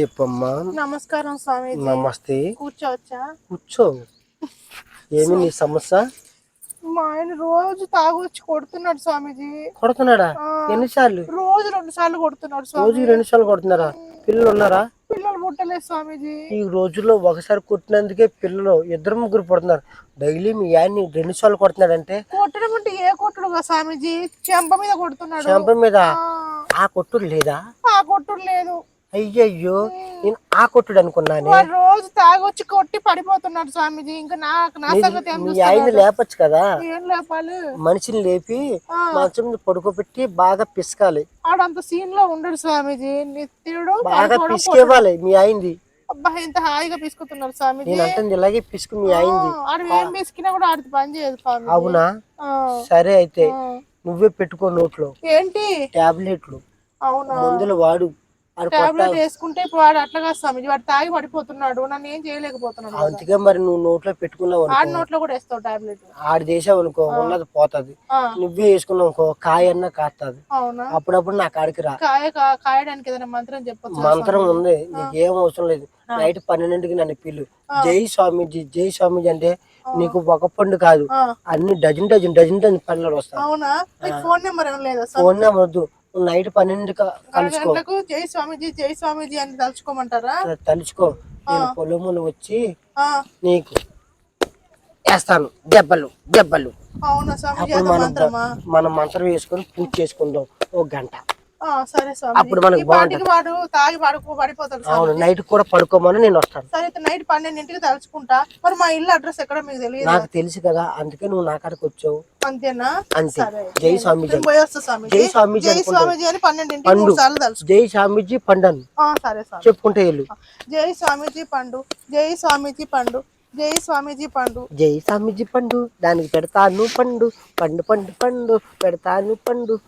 చెప్పమ్మా. నమస్కారం స్వామీజీ. నమస్తే. కూర్చోవచ్చా? కూర్చో. ఏమి నీ సమస్య? మా ఆయన రోజు తాగొచ్చి కొడుతున్నాడు స్వామీజీ. కొడుతున్నాడా. ఎన్నిసార్లు? రోజు రెండు సార్లు కొడుతున్నాడు స్వామి రోజుకి రెండు సార్లు కొడుతున్నారా? పిల్లలు ఉన్నారా? పిల్లలు పుట్టలేదు స్వామీజీ. ఈ రోజుల్లో ఒకసారి కొట్టినందుకే పిల్లలు ఇద్దరు ముగ్గురు పడుతున్నారు. డైలీ మీ ఆయన్ని రెండు సార్లు కొడుతున్నాడంటే? కొట్టడం అంటే ఏ కొట్టుడు స్వామీజీ? చెంప మీద కొడుతున్నాడు. చెంప మీద? ఆ, ఆ కొట్టుడు లేదా? ఆ కొట్టుడు లేదు. అయ్యయ్యో నేను ఆ కొట్టుడు అనుకున్నానే. వాడు రోజు తాగొచ్చి కొట్టి పడిపోతున్నాడు స్వామీజీ. ఇంకా నాకు నా సంగతి ఏం మీ చూస్తున్నాడు? ఆయన్ని లేపచ్చు కదా. ఏం లేపాలి? మనిషిని లేపి ఆ. మంచం మీద పడుకోబెట్టి బాగా పిసకాలి. ఆడంత సీన్లో ఉండడు స్వామీజీ. నిత్యుడు బాగా పడుకోవడం, పిసికేవాలి మీ ఆయనది. అబ్బా ఎంత హాయిగా పిసుకుతున్నారు స్వామీజీ. నేను అంటుంది ఇలాగే పిసుకు మీ ఆయనది. ఆడు ఏం పిసికినా కూడా ఆడికి పని చేయదు స్వామి అవునా? సరే అయితే నువ్వే పెట్టుకో నోట్లో. ఏంటి? టాబ్లెట్లు. అవునా? మందులు వాడు. టాబ్లెట్ వేసుకుంటే ఇప్పుడు వాడు అట్లా స్వామిజీ వాడు తాగి పడిపోతున్నాడు నన్ను ఏం చేయలేకపోతున్నాడు కదా. అందుకే మరి నువ్వు నోట్లో పెట్టుకున్నావు ఆడి నోట్లో కూడా వేస్తావు టాబ్లెట్. ఆడి చేసావు అనుకో ఉన్నది పోతుంది. నువ్వే వేసుకున్నావు అనుకో కాయ అన్న కాస్తుంది అప్పుడప్పుడు నా కాడికి రా. కాయ కాయడానికి ఏదైనా మంత్రం చెప్పొచ్చు మంత్రం ఉంది నీకు ఏం అవసరం లేదు. నైట్ పన్నెండింటికి నన్ను పిల్లు జై స్వామీజీ జై స్వామీజీ అంటే నీకు ఒక పండు కాదు. అన్ని డజన్ డజన్ డజన్ డజన్ పండ్లు వస్తాయి. ఫోన్ నెంబర్ స్వామి? వద్దు. నైట్ కలుసుకో. గంటలకు జై స్వామీజీ జై స్వామీజీ అని తలుచుకోమంటారా? తలుచుకో. నేను పొలములు వచ్చి నీకు వేస్తాను. దెబ్బలు దెబ్బలు. అప్పుడు మనం మనం మంత్రం వేసుకొని పూజ చేసుకుందాం. ఒక గంట. అప్పుడు మనకు పాటికి వాడు తాగి పడుకో పడిపోతాడు అవును నైట్ కూడా పడుకోమని నేను వస్తాను. సరే అయితే నైట్ పన్నెండింటికి తలుచుకుంటా. మరి మా ఇల్లు అడ్రస్ ఎక్కడ మీకు తెలియదు? నాకు తెలుసు కదా అందుకే నువ్వు నా కాడికి వచ్చావు. అంతేనా? అంతే. జై స్వామీజీ పోయొస్తా స్వామి. జై స్వామీజీ జై అని పన్నెండింటికి మూడు సార్లు జై స్వామీజీ పండన్. ఆ, సరే చెప్పుకుంటే వెళ్ళు. జై స్వామీజీ పండు. జై స్వామీజీ పండు. జై స్వామీజీ పండు. జై స్వామీజీ పండు. దానికి పెడతాను పండు. పండు పండు పండు. పెడతాను పండు.